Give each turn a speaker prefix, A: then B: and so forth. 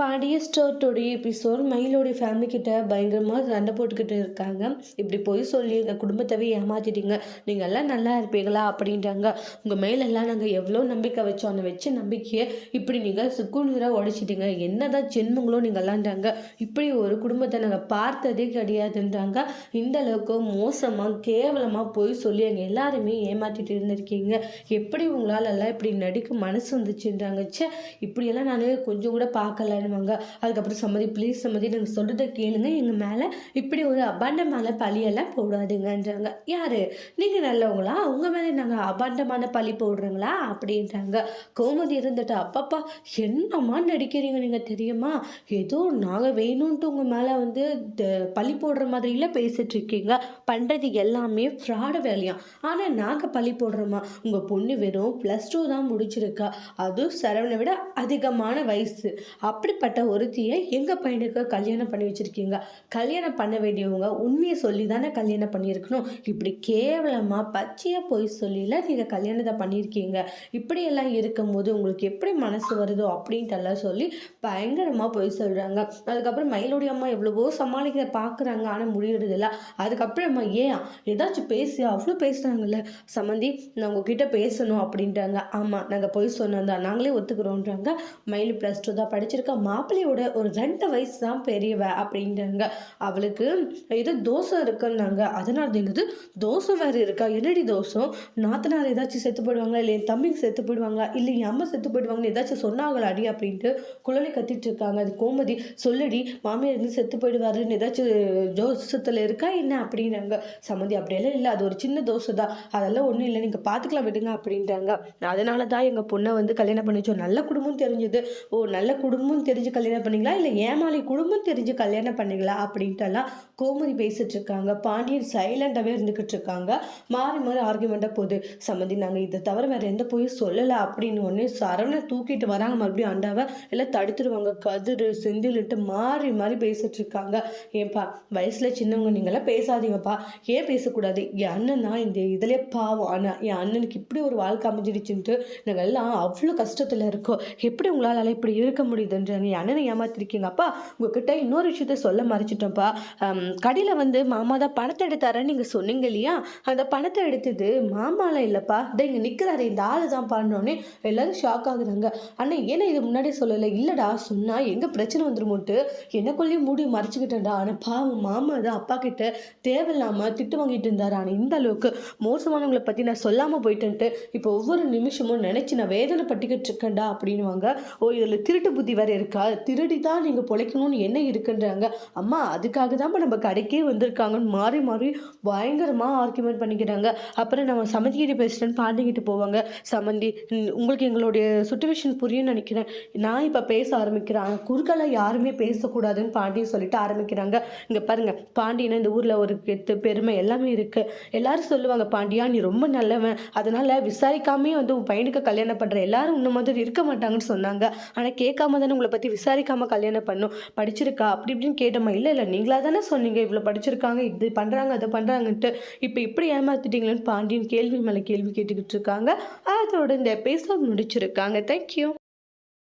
A: பாடிய ஸ்டோர்ட்டோடைய episode மயிலோடைய family கிட்ட பயங்கரமாக சண்டை போட்டுக்கிட்டு இருக்காங்க. இப்படி போய் சொல்லி எங்கள் குடும்பத்தவே ஏமாத்திட்டீங்க. நீங்கள் எல்லாம் நல்லா இருப்பீங்களா? அப்படின்றாங்க. உங்கள் மயிலெல்லாம் நாங்கள் எவ்வளோ நம்பிக்கை வச்சோம். அந்த வச்ச நம்பிக்கையை இப்படி நீங்கள் சுக்குநீராக உடைச்சிட்டீங்க. என்னதான் ஜென்மங்களோ நீங்கள்லான்றாங்க இப்படி ஒரு குடும்பத்தை நாங்கள் பார்த்ததே கிடையாதுன்றாங்க. இந்த அளவுக்கு மோசமாக கேவலமாக போய் சொல்லி எங்கள் எல்லாருமே ஏமாற்றிட்டு இருந்திருக்கீங்க. எப்படி உங்களால் எல்லாம் இப்படி நடிக்க மனசு வந்துச்சுன்றாங்க. சே இப்படியெல்லாம் நான் கொஞ்சம் கூட பார்க்கல. பண்ணுவாங்க அதுக்கப்புறம் சம்மதி ப்ளீஸ் சம்மதி நாங்கள் சொல்கிறத கேளுங்க. எங்கள் மேலே இப்படி ஒரு அபாண்டமான பழியெல்லாம் போடாதுங்கன்றாங்க. யார்? நீங்கள் நல்லவங்களா? உங்கள் மேலே நாங்கள் அபாண்டமான பழி போடுறீங்களா? அப்படின்றாங்க. கோமதி இருந்துட்டு அப்பப்பா என்னம்மா நடிக்கிறீங்க நீங்கள் தெரியுமா? ஏதோ நாங்கள் வேணும்ன்ட்டு உங்கள் மேலே வந்து பழி போடுற மாதிரிலாம் பேசிட்டு இருக்கீங்க பண்ணுறது எல்லாமே ஃப்ராடு வேலையாம். ஆனால் நாங்கள் பழி போடுறோமா? உங்கள் பொண்ணு வெறும் ப்ளஸ் டூ தான் முடிச்சிருக்கா. அதுவும் சரவணை விட அதிகமான வயசு. அப்படி அப்படிப்பட்ட ஒருத்தியை எங்கள் பையனுக்கு கல்யாணம் பண்ணி வச்சுருக்கீங்க? கல்யாணம் பண்ண வேண்டியவங்க உண்மையை சொல்லி தானே கல்யாணம் பண்ணியிருக்கணும்? இப்படி கேவலமாக பச்சையாக போய் சொல்லியில் நீங்கள் கல்யாணத்தை பண்ணியிருக்கீங்க. இப்படியெல்லாம் இருக்கும்போது உங்களுக்கு எப்படி மனசு வருதோ அப்படின்ட்டெல்லாம் சொல்லி பயங்கரமாக போய் சொல்கிறாங்க அதுக்கப்புறம் மயிலுடைய அம்மா எவ்வளவோ சமாளிக்கிற பார்க்குறாங்க ஆனால் முடியறதில்ல. அதுக்கப்புறமா ஏன்? ஏதாச்சும் பேசி அவ்வளோ பேசுகிறாங்கல்ல சம்மந்தி நான் உங்ககிட்ட பேசணும் அப்படின்றாங்க ஆமாம் நாங்கள் போய் சொன்னோம் தான். நாங்களே ஒத்துக்கிறோன்றாங்க. மயில் ப்ளஸ் டூ தான் படிச்சிருக்கோம் மாப்பிள்ளையோட ஒரு ரெண்டு வயசு தான் பெரியவ அப்படின்றாங்க. அவளுக்கு ஏதோ தோசை இருக்குன்னாங்க. அதனால என்னது தோசை வேறு இருக்கா? என்னடி தோசம் நாத்தனார் ஏதாச்சும் செத்து போயிடுவாங்களா? இல்லை என் தம்பிக்கு செத்து போயிடுவாங்களா? இல்லை என் அம்மா செத்து போயிடுவாங்கன்னு ஏதாச்சும் சொன்னாங்களா அடி? அப்படின்ட்டு குழலை கத்திட்டு இருக்காங்க. அது கோமதி சொல்லடி மாமியார் இருந்து செத்து போயிடுவாருன்னு ஏதாச்சும் ஜோசத்தில் இருக்கா என்ன? அப்படின்றாங்க. சம்மந்தி அப்படியெல்லாம் இல்லை. அது ஒரு சின்ன தோசை தான் அதெல்லாம் ஒன்றும் இல்லை. நீங்கள் பார்த்துக்கலாம் விடுங்க. அப்படின்றாங்க. அதனால தான் எங்கள் பொண்ணை வந்து கல்யாணம் பண்ணிச்சோம் நல்ல குடும்பம் தெரிஞ்சது. ஓ நல்ல குடும்பம் தெரிஞ்சு தெரிஞ்சு கல்யாணம் பண்ணிக்கலாம் இல்லை ஏமாளி குடும்பம் தெரிஞ்சு கல்யாணம் பண்ணிக்கலாம் அப்படின்ட்டுலாம் கோமதி பேசிட்டு இருக்காங்க. பாண்டியன் சைலண்டாகவே இருந்துக்கிட்டு இருக்காங்க. மாறி மாறி ஆர்குமெண்ட்டாக போகுது. சம்மந்தி நாங்கள் இதை தவிர வேறு எந்த போய் சொல்லலை அப்படின்னு ஒன்று சரவணை தூக்கிட்டு வராங்க. மறுபடியும் அண்டாவை எல்லாம் தடுத்துருவாங்க. கதிர் செந்தில்ட்டு மாறி மாறி பேசிட்டு இருக்காங்க. ஏன்பா வயசில் சின்னவங்க நீங்களாம் பேசாதீங்கப்பா. ஏன் பேசக்கூடாது? என் அண்ணன் தான் இந்த இதிலே பாவம். ஆனால் என் அண்ணனுக்கு இப்படி ஒரு வாழ்க்கை அமைஞ்சிடுச்சுன்ட்டு நாங்கள் எல்லாம் அவ்வளோ கஷ்டத்தில் இருக்கோம். எப்படி உங்களால் இப்படி இருக்க முடியுதுன்ற நீ அண்ணனை ஏமாத்திருக்கீங்க. அப்பா உங்ககிட்ட இன்னொரு விஷயத்த சொல்ல மறைச்சிட்டோம்ப்பா கடையில் வந்து மாமா தான் பணத்தை எடுத்தாரன்னு நீங்கள் சொன்னீங்க இல்லையா? அந்த பணத்தை எடுத்தது மாமாலாம் இல்லைப்பா. இதை இங்கே நிற்கிறாரு இந்த ஆள் தான் பண்ணோன்னே எல்லாரும் ஷாக் ஆகுறாங்க. அண்ணா ஏன்னா இது முன்னாடியே சொல்லலை. இல்லைடா சொன்னால் எங்கே பிரச்சனை வந்துருமோட்டு எனக்குள்ளேயும் மூடி மறைச்சிக்கிட்டேன்டா. ஆனால் பாவம் மாமா தான் அப்பா கிட்ட தேவையில்லாமல் திட்டு வாங்கிட்டு இருந்தார். ஆனால் இந்த அளவுக்கு மோசமானவங்களை பற்றி நான் சொல்லாமல் போயிட்டேன்ட்டு இப்போ ஒவ்வொரு நிமிஷமும் நினச்சி நான் வேதனை பட்டிக்கிட்டு இருக்கேன்டா அப்படின்வாங்க ஓ இதில் திருட்டு புத்தி வேறு இருக்கா திருடி தான் நீங்கள் பிழைக்கணும்னு என்ன இருக்குன்றாங்க. அம்மா அதுக்காக தான் நம்ம கடைக்கே வந்திருக்காங்கன்னு மாறி மாறி பயங்கரமாக ஆர்குமெண்ட் பண்ணிக்கிறாங்க. அப்புறம் நம்ம சமந்திகிட்ட பேசுகிறேன்னு பாண்டிக்கிட்டு போவாங்க. சமந்தி உங்களுக்கு எங்களுடைய சுச்சுவேஷன் புரியும்னு நினைக்கிறேன். நான் இப்போ பேச ஆரம்பிக்கிறேன். குறுக்கெல்லாம் யாருமே பேசக்கூடாதுன்னு பாண்டியை சொல்லிட்டு ஆரம்பிக்கிறாங்க. இங்கே பாருங்கள் பாண்டியனா இந்த ஊரில் ஒரு கெத்து பெருமை எல்லாமே இருக்குது எல்லாரும் சொல்லுவாங்க பாண்டியா நீ ரொம்ப நல்லவன். அதனால் விசாரிக்காமே வந்து உன் பையனுக்கு கல்யாணம் பண்ணுற எல்லாரும் உன்ன மாதிரி இருக்க மாட்டாங்கன்னு சொன்னாங்க. ஆனால் கேட்காம தானே உங்களை பற்றி விசாரிக்காமல் கல்யாணம் பண்ணும் படிச்சிருக்கா அப்படி இப்படின்னு கேட்டோமா? இல்லை இல்லை நீங்களா தானே சொன்னீங்க இவ்வளோ படிச்சிருக்காங்க இது பண்ணுறாங்க அதை பண்ணுறாங்கன்ட்டு இப்போ இப்படி ஏமாத்திட்டீங்களேன்னு பாண்டியன் கேள்வி மேலே கேள்வி கேட்டுக்கிட்டு இருக்காங்க. அதோட இந்த எபிசோட் முடிச்சிருக்காங்க. தேங்க்யூ